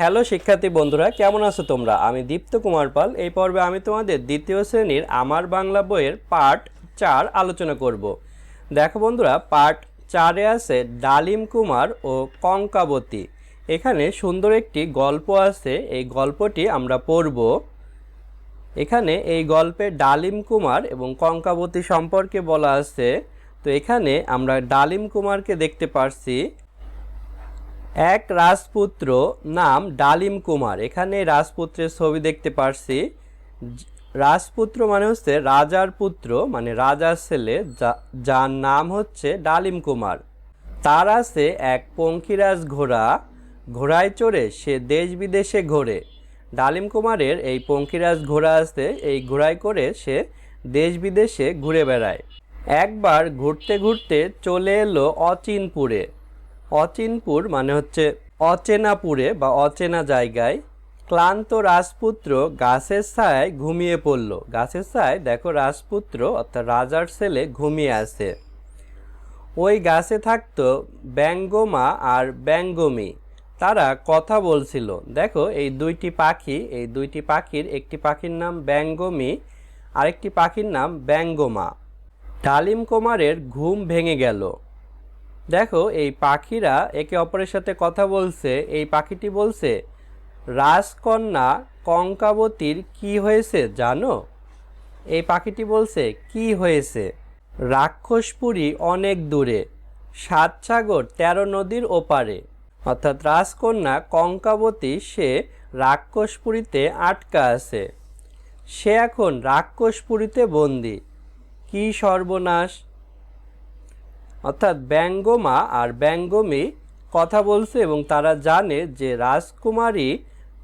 Hello শিক্ষার্থী বন্ধুরা, কেমন আছো তোমরা? আমি দীপ্ত কুমার পাল। এই পর্বে আমি তোমাদের দ্বিতীয় শ্রেণির আমার বাংলা বইয়ের পার্ট চার আলোচনা করব। দেখো বন্ধুরা, পার্ট চারে আছে ডালিম কুমার ও কঙ্কাবতী। এখানে সুন্দর একটি গল্প আছে, এই গল্পটি আমরা পড়ব। এখানে এই গল্পে ডালিম কুমার এবং কঙ্কাবতী সম্পর্কে বলা আছে। তো এখানে আমরা ডালিম কুমারকে দেখতে পারছি। এক রাজপুত্র নাম ডালিম কুমার। এখানে রাজপুত্রের ছবি দেখতে পারছি। রাজপুত্র মানে হচ্ছে রাজার পুত্র মানে রাজার ছেলে যার নাম হচ্ছে ডালিম কুমার। তার আছে এক পঙ্কিরাজ ঘোড়া। ঘোড়ায় চড়ে সে দেশ বিদেশে ঘোরে। ডালিম কুমারের এই পঙ্কিরাজ ঘোড়া আছে, এই ঘোড়ায় করে সে দেশ বিদেশে ঘুরে বেড়ায়। একবার ঘুরতে ঘুরতে চলে এলো অচিনপুরে। অচিনপুর মানে হচ্ছে অচেনাপুরে বা অচেনা জায়গায় ক্লান্ত রাজপুত্র গাছের ছায় ঘুমিয়ে পড়ল। গাছের ছায় দেখো রাজপুত্র অর্থাৎ রাজার ছেলে ঘুমিয়ে আছে। ওই গাছে থাকতো ব্যঙ্গমা আর ব্যঙ্গমি। তারা কথা বলছিল। দেখো এই দুইটি পাখি, এই দুইটি পাখির, একটি পাখির নাম ব্যঙ্গমি, আরেকটি পাখির নাম ব্যঙ্গমা। ডালিম কুমারের ঘুম ভেঙে গেল। দেখো, এই পাখিরা একে অপরের সাথে কথা বলছে। এই পাখিটি বলছে, রাজকন্যা কঙ্কাবতীর কি হয়েছে জানো? এই পাখিটি বলছে, কি হয়েছে? রাক্ষসপুরী অনেক দূরে, সাত সাগর তেরো নদীর ওপারে। অর্থাৎ রাজকন্যা কঙ্কাবতী, সে রাক্ষসপুরীতে আটকা আছে। সে এখন রাক্ষসপুরীতে বন্দি। কি সর্বনাশ! অর্থাৎ ব্যঙ্গমা আর ব্যঙ্গমী কথা বলছে এবং তারা জানে যে রাজকুমারী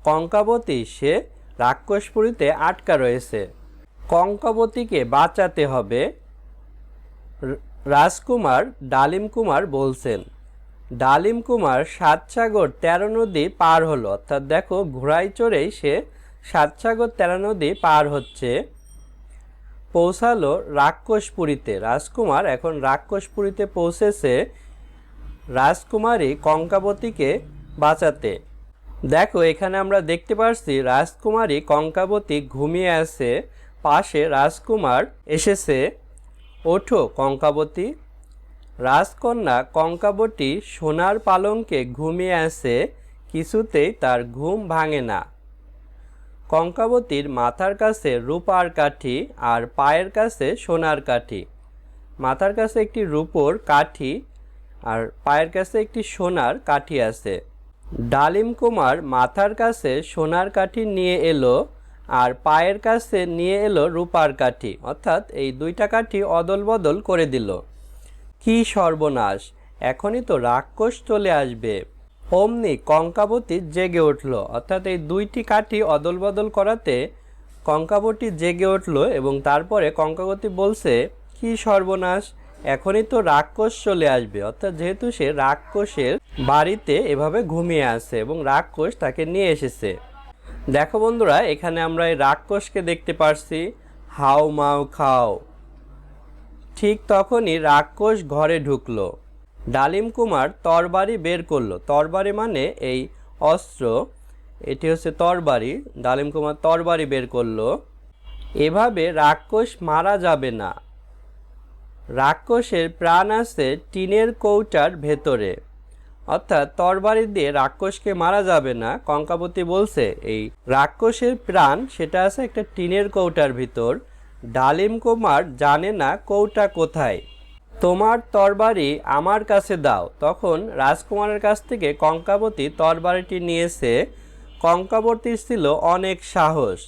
কঙ্কাবতী, সে রাক্ষসপুরীতে আটকা রয়েছে। কঙ্কাবতীকে বাঁচাতে হবে রাজকুমার ডালিম কুমার বলছেন। ডালিম কুমার সাত সাগর তেরো নদী পার হলো। অর্থাৎ দেখো, ঘোড়ায় চড়েই সে সাতসাগর তেরো নদী পার হচ্ছে। পৌঁছালো রাক্ষসপুরীতে। রাজকুমার এখন রাক্ষসপুরীতে পৌঁছেছে রাজকুমারী কঙ্কাবতীকে বাঁচাতে। দেখো, এখানে আমরা দেখতে পাচ্ছি রাজকুমারী কঙ্কাবতী ঘুমিয়ে আছে। পাশে রাজকুমার এসেছে। ওঠো কঙ্কাবতী। রাজকন্যা কঙ্কাবতী সোনার পালঙ্কে ঘুমিয়ে আছে। কিছুতেই তার ঘুম ভাঙে না। কঙ্কাবতীর মাথার কাছে রূপার কাঠি আর পায়ের কাছে সোনার কাঠি। মাথার কাছে একটি রূপোর কাঠি আর পায়ের কাছে একটি সোনার কাঠি আছে। ডালিম কুমার মাথার কাছে সোনার কাঠি নিয়ে এলো আর পায়ের কাছে নিয়ে এলো রূপার কাঠি। অর্থাৎ এই দুইটা কাঠি অদল বদল করে দিল। কি সর্বনাশ! এখনই তো রাক্ষস চলে আসবে। অমনি কঙ্কাবতী জেগে উঠল। অর্থাৎ এই দুইটি কাঠি অদল বদল করাতে কঙ্কাবতী জেগে উঠল এবং তারপরে কঙ্কাবতী বলছে, কি সর্বনাশ, এখনই তো রাক্ষস চলে আসবে। অর্থাৎ যেহেতু সে রাক্ষসের বাড়িতে এভাবে ঘুমিয়ে আছে এবং রাক্ষস তাকে নিয়ে এসেছে। দেখো বন্ধুরা, এখানে আমরা এই রাক্ষসকে দেখতে পারছি। হাও মাও খাও। ঠিক তখনই রাক্ষস ঘরে ঢুকলো। ডালিম কুমার তরবারি বের করল। তরবারি মানে এই অস্ত্র, এটি হচ্ছে তরবারি। ডালিম কুমার তরবারি বের করল। এভাবে রাক্ষস মারা যাবে না। রাক্ষসের প্রাণ আছে টিনের কৌটার ভেতরে। অর্থাৎ তরবারি দিয়ে রাক্ষসকে মারা যাবে না। কঙ্কাবতী বলছে, এই রাক্ষসের প্রাণ সেটা আছে একটা টিনের কৌটার ভিতর। ডালিম কুমার জানে না কৌটা কোথায়। তোমার তরবারি আমার কাছে দাও। তখন রাজকুমারের কাছ থেকে কঙ্কাবতী তরবারিটি নিয়েছে। কঙ্কাবতীর ছিল অনেক সাহস।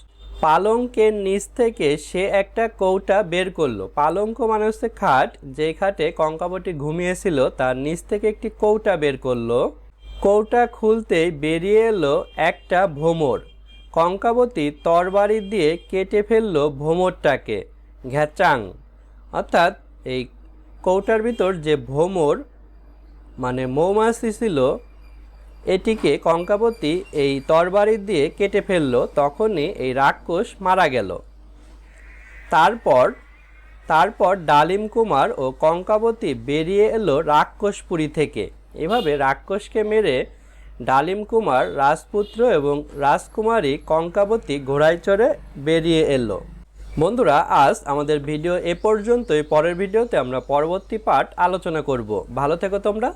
পালঙ্কের নিচ থেকে সে একটা কৌটা বের করল। পালঙ্ক মানে হচ্ছে খাট। যে খাটে কঙ্কাবতী ঘুমিয়েছিল, তার নিচ থেকে একটি কৌটা বের করল। কৌটা খুলতেই বেরিয়ে এলো একটা ভোমর। কঙ্কাবতী তরবারি দিয়ে কেটে ফেলল ভোমরটাকে। ঘ্যাচাং। অর্থাৎ এই কৌটার ভিতর যে ভোমর মানে মৌমাছি ছিল, এটিকে কঙ্কাবতী এই তরবারি দিয়ে কেটে ফেলল, তখনই এই রাক্ষস মারা গেল। তারপর তারপর ডালিম কুমার ও কঙ্কাবতী বেরিয়ে এলো রাক্ষসপুরী থেকে। এভাবে রাক্ষসকে মেরে ডালিম কুমার, রাজপুত্র এবং রাজকুমারী কঙ্কাবতী ঘোড়ায় চড়ে বেরিয়ে এলো। বন্ধুরা, আজ আমাদের ভিডিও এ পর্যন্তই। পরের ভিডিওতে আমরা পরবর্তী পাঠ আলোচনা করব। ভালো থেকো তোমরা।